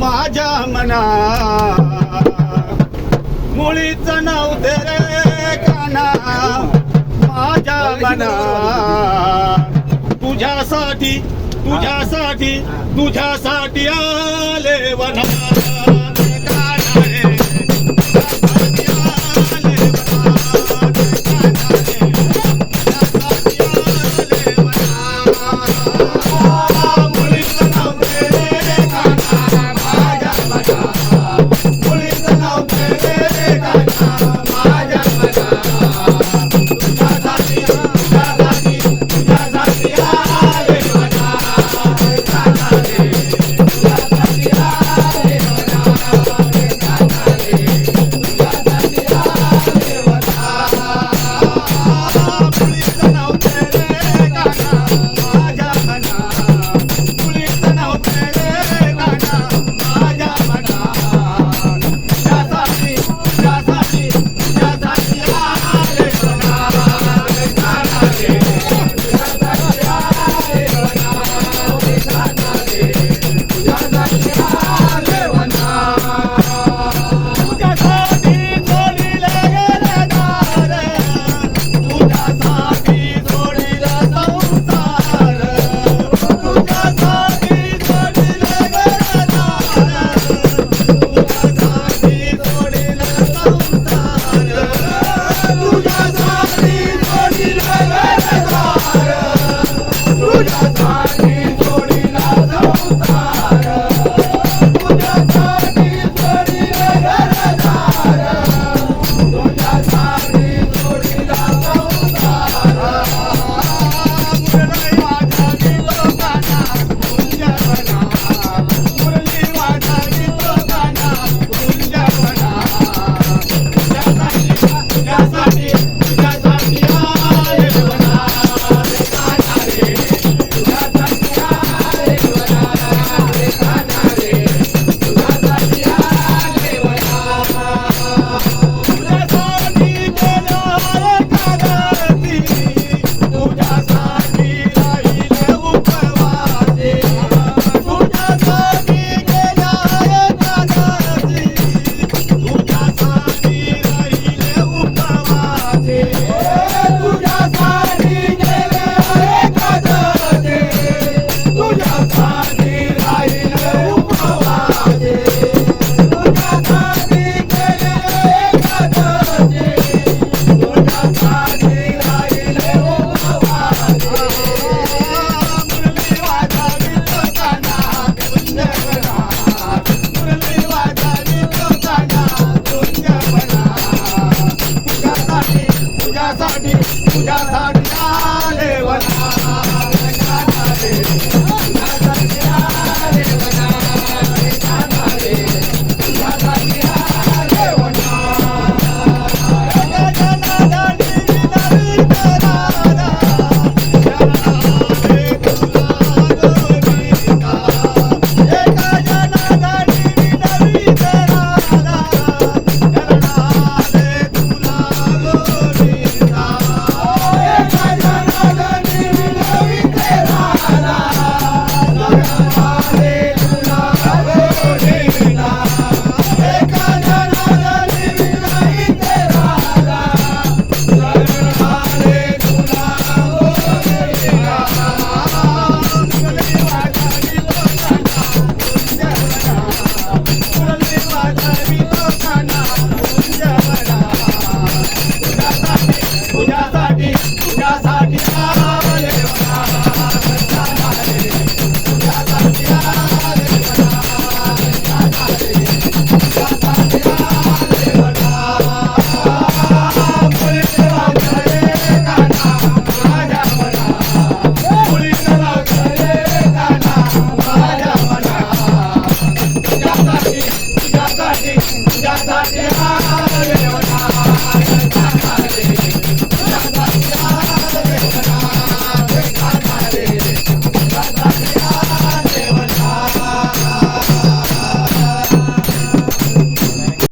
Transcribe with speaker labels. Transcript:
Speaker 1: माझ्या मना. मुळीच नाव दे माझ्या मना. तुझ्यासाठी तुझ्यासाठी तुझ्यासाठी आले वना. Glória,